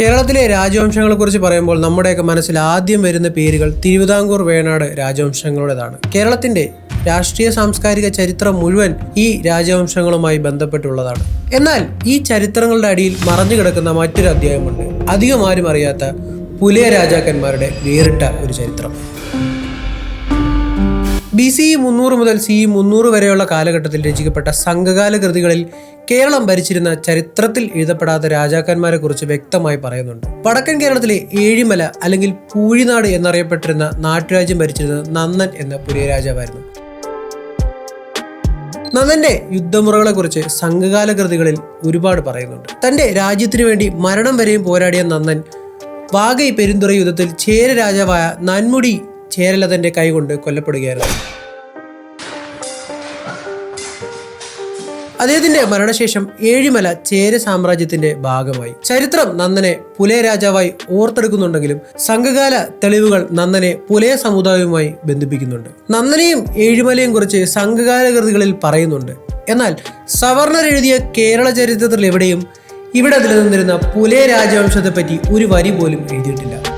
കേരളത്തിലെ രാജവംശങ്ങളെ കുറിച്ച് പറയുമ്പോൾ നമ്മുടെയൊക്കെ മനസ്സിൽ ആദ്യം വരുന്ന പേരുകൾ തിരുവിതാംകൂർ വേണാട് രാജവംശങ്ങളുടേതാണ്. കേരളത്തിന്റെ രാഷ്ട്രീയ സാംസ്കാരിക ചരിത്രം മുഴുവൻ ഈ രാജവംശങ്ങളുമായി ബന്ധപ്പെട്ടുള്ളതാണ്. എന്നാൽ ഈ ചരിത്രങ്ങളുടെ അടിയിൽ മറഞ്ഞു കിടക്കുന്ന മറ്റൊരു അധ്യായമുണ്ട്. അധികം ആരും അറിയാത്ത പുലയ രാജാക്കന്മാരുടെ വേറിട്ട ഒരു ചരിത്രം. ബി സി മുന്നൂറ് മുതൽ സി മുന്നൂറ് വരെയുള്ള കാലഘട്ടത്തിൽ രചിക്കപ്പെട്ട സംഘകാല കൃതികളിൽ കേരളം ഭരിച്ചിരുന്ന ചരിത്രത്തിൽ എഴുതപ്പെടാത്ത രാജാക്കന്മാരെ കുറിച്ച് വ്യക്തമായി പറയുന്നുണ്ട്. വടക്കൻ കേരളത്തിലെ ഏഴിമല അല്ലെങ്കിൽ പൂഴിനാട് എന്നറിയപ്പെട്ടിരുന്ന നാട്ടുരാജ്യം ഭരിച്ചിരുന്നത് നന്നൻ എന്ന പുതിയ രാജാവായിരുന്നു. നന്ദന്റെ യുദ്ധമുറകളെ കുറിച്ച് സംഘകാല കൃതികളിൽ ഒരുപാട് പറയുന്നുണ്ട്. തന്റെ രാജ്യത്തിനു വേണ്ടി മരണം വരെയും പോരാടിയ നന്ദൻ വാഗൈ പെരുന്തുറ യുദ്ധത്തിൽ ചേര രാജാവായ നന്മുടി ചേരലതന്റെ കൈകൊണ്ട് കൊല്ലപ്പെടുകയായിരുന്നു. അദ്ദേഹത്തിന്റെ മരണശേഷം ഏഴിമല ചേര സാമ്രാജ്യത്തിന്റെ ഭാഗമായി. ചരിത്രം നന്ദനെ പുലയ രാജാവായി ഓർത്തെടുക്കുന്നുണ്ടെങ്കിലും സംഘകാല തെളിവുകൾ നന്ദനെ പുലയ സമുദായവുമായി ബന്ധിപ്പിക്കുന്നുണ്ട്. നന്ദനെയും ഏഴിമലയും കുറിച്ച് സംഘകാല കൃതികളിൽ പറയുന്നുണ്ട്. എന്നാൽ സവർണർ എഴുതിയ കേരള ചരിത്രത്തിൽ എവിടെയും ഇവിടെ നിലനിന്നിരുന്ന പുലയ രാജവംശത്തെപ്പറ്റി ഒരു വരി പോലും എഴുതിയിട്ടില്ല.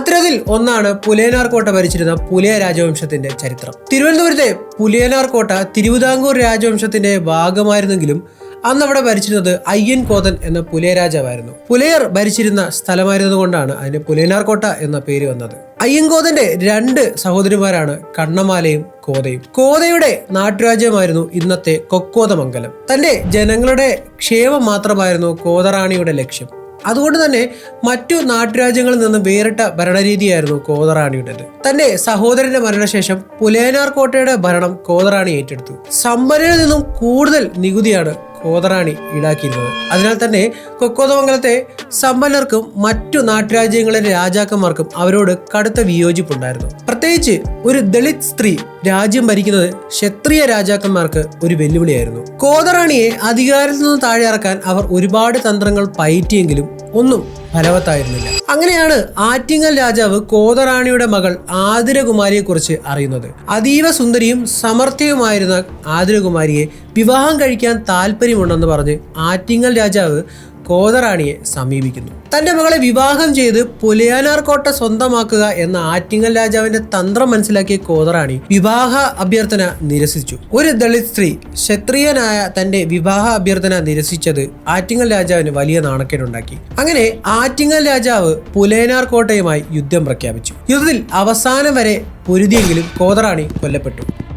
അത്തരത്തിൽ ഒന്നാണ് പുലയനാർ കോട്ട ഭരിച്ചിരുന്ന പുലയ രാജവംശത്തിന്റെ ചരിത്രം. തിരുവനന്തപുരത്തെ പുലയനാർ കോട്ട തിരുവിതാംകൂർ രാജവംശത്തിന്റെ ഭാഗമായിരുന്നെങ്കിലും അന്ന് അവിടെ ഭരിച്ചിരുന്നത് അയ്യൻ കോതൻ എന്ന പുലയ രാജാവായിരുന്നു. പുലയർ ഭരിച്ചിരുന്ന സ്ഥലമായിരുന്നതുകൊണ്ടാണ് അതിന് പുലയനാർ കോട്ട എന്ന പേര് വന്നത്. അയ്യൻകോതന്റെ രണ്ട് സഹോദരിമാരാണ് കണ്ണമാലയും കോതയും. കോതയുടെ നാട്ടുരാജ്യമായിരുന്നു ഇന്നത്തെ കൊക്കോതമംഗലം. തന്റെ ജനങ്ങളുടെ ക്ഷേമം മാത്രമായിരുന്നു കോതറാണിയുടെ ലക്ഷ്യം. അതുകൊണ്ട് തന്നെ മറ്റു നാട്ടുരാജ്യങ്ങളിൽ നിന്ന് വേറിട്ട ഭരണരീതിയായിരുന്നു കോതറാണിയുടേത്. തന്റെ സഹോദരന്റെ മരണശേഷം പുലേനാർ കോട്ടയുടെ ഭരണം കോതറാണി ഏറ്റെടുത്തു. സമ്പന്നരിൽ നിന്നും കൂടുതൽ നികുതിയാണ് കോതറാണി ഈടാക്കിയിരുന്നത്. അതിനാൽ തന്നെ കൊക്കോതമംഗലത്തെ സമ്പന്നർക്കും മറ്റു നാട്ടുരാജ്യങ്ങളിലെ രാജാക്കന്മാർക്കും അവരോട് കടുത്ത വിയോജിപ്പുണ്ടായിരുന്നു. പ്രത്യേകിച്ച് ഒരു ദളിത് സ്ത്രീ രാജ്യം ഭരിക്കുന്നത് ക്ഷത്രിയ രാജാക്കന്മാർക്ക് ഒരു വെല്ലുവിളിയായിരുന്നു. കോതറാണിയെ അധികാരത്തിൽ നിന്ന് താഴെ ഇറക്കാൻ അവർ ഒരുപാട് തന്ത്രങ്ങൾ പയറ്റിയെങ്കിലും ഒന്നും ഫലവത്തായിരുന്നില്ല. അങ്ങനെയാണ് ആറ്റിങ്ങൽ രാജാവ് കോതറാണിയുടെ മകൾ ആതിരകുമാരിയെ കുറിച്ച് അറിയുന്നത്. അതീവ സുന്ദരിയും സമർത്ഥയുമായിരുന്ന ആതിരകുമാരിയെ വിവാഹം കഴിക്കാൻ താല്പര്യമുണ്ടെന്ന് പറഞ്ഞ് ആറ്റിങ്ങൽ രാജാവ് കോതറാണിയെ സമീപിക്കുന്നു. തന്റെ മകളെ വിവാഹം ചെയ്ത് പുലയാനാർ കോട്ട സ്വന്തമാക്കുക എന്ന ആറ്റിങ്ങൽ രാജാവിന്റെ തന്ത്രം മനസ്സിലാക്കിയ കോതറാണി വിവാഹ അഭ്യർത്ഥന നിരസിച്ചു. ഒരു ദളിത് സ്ത്രീ ക്ഷത്രിയനായ തന്റെ വിവാഹ അഭ്യർത്ഥന നിരസിച്ചത് ആറ്റിങ്ങൽ രാജാവിന് വലിയ നാണക്കേടുണ്ടാക്കി. അങ്ങനെ ആറ്റിങ്ങൽ രാജാവ് പുലയനാർ കോട്ടയുമായി യുദ്ധം പ്രഖ്യാപിച്ചു. യുദ്ധത്തിൽ അവസാനം വരെ പൊരുതിയെങ്കിലും കോതറാണി കൊല്ലപ്പെട്ടു.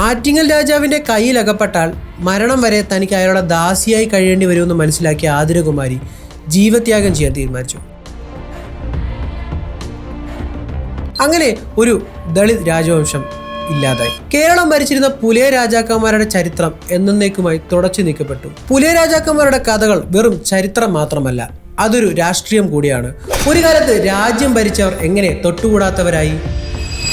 ആറ്റിങ്ങൽ രാജാവിന്റെ കയ്യിലകപ്പെട്ടാൽ മരണം വരെ തനിക്ക് അയാളുടെ ദാസിയായി കഴിയേണ്ടി വരുമെന്ന് മനസ്സിലാക്കിയ ആതിരകുമാരി ജീവത്യാഗം ചെയ്യാൻ തീരുമാനിച്ചു. അങ്ങനെ ഒരു ദളിത് രാജവംശം ഇല്ലാതായി. കേരളം ഭരിച്ചിരുന്ന പുലയ രാജാക്കന്മാരുടെ ചരിത്രം എന്നേക്കുമായി തുടച്ചു നീക്കപ്പെട്ടു. പുലയ രാജാക്കന്മാരുടെ കഥകൾ വെറും ചരിത്രം മാത്രമല്ല അതൊരു രാഷ്ട്രീയം കൂടിയാണ്. ഒരു കാലത്ത് രാജ്യം ഭരിച്ചവർ എങ്ങനെ തൊട്ടുകൂടാത്തവരായി?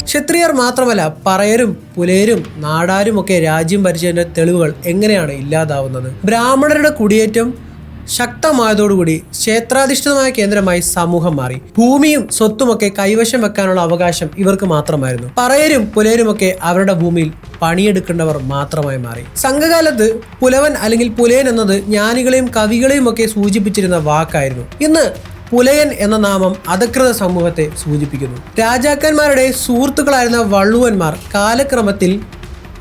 ക്ഷത്രിയർ മാത്രമല്ല പറയരും പുലയരും നാടാരുമൊക്കെ രാജ്യം ഭരിച്ചതിന്റെ തെളിവുകൾ എങ്ങനെയാണ് ഇല്ലാതാവുന്നത്? ബ്രാഹ്മണരുടെ കുടിയേറ്റം ശക്തമായതോടുകൂടി ക്ഷേത്രാധിഷ്ഠിതമായ കേന്ദ്രമായി സമൂഹം മാറി. ഭൂമിയും സ്വത്തുമൊക്കെ കൈവശം വെക്കാനുള്ള അവകാശം ഇവർക്ക് മാത്രമായിരുന്നു. പറയരും പുലയരുമൊക്കെ അവരുടെ ഭൂമിയിൽ പണിയെടുക്കേണ്ടവർ മാത്രമായി മാറി. സംഘകാലത്ത് പുലവൻ അല്ലെങ്കിൽ പുലയൻ എന്നത് ജ്ഞാനികളെയും കവികളെയും ഒക്കെ സൂചിപ്പിച്ചിരുന്ന വാക്കായിരുന്നു. ഇന്ന് പുലയൻ എന്ന നാമം അധകൃത സമൂഹത്തെ സൂചിപ്പിക്കുന്നു. രാജാക്കന്മാരുടെ സുഹൃത്തുക്കളായിരുന്ന വള്ളുവന്മാർ കാലക്രമത്തിൽ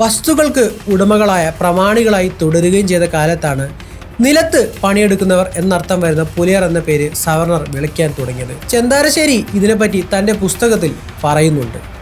വസ്തുക്കൾക്ക് ഉടമകളായ പ്രമാണികളായി തുടരുകയും ചെയ്ത കാലത്താണ് നിലത്ത് പണിയെടുക്കുന്നവർ എന്നർത്ഥം വരുന്ന പുലയർ എന്ന പേര് സവർണർ വിളിക്കാൻ തുടങ്ങിയത്. ചെന്താരശ്ശേരി ഇതിനെപ്പറ്റി തന്റെ പുസ്തകത്തിൽ പറയുന്നുണ്ട്.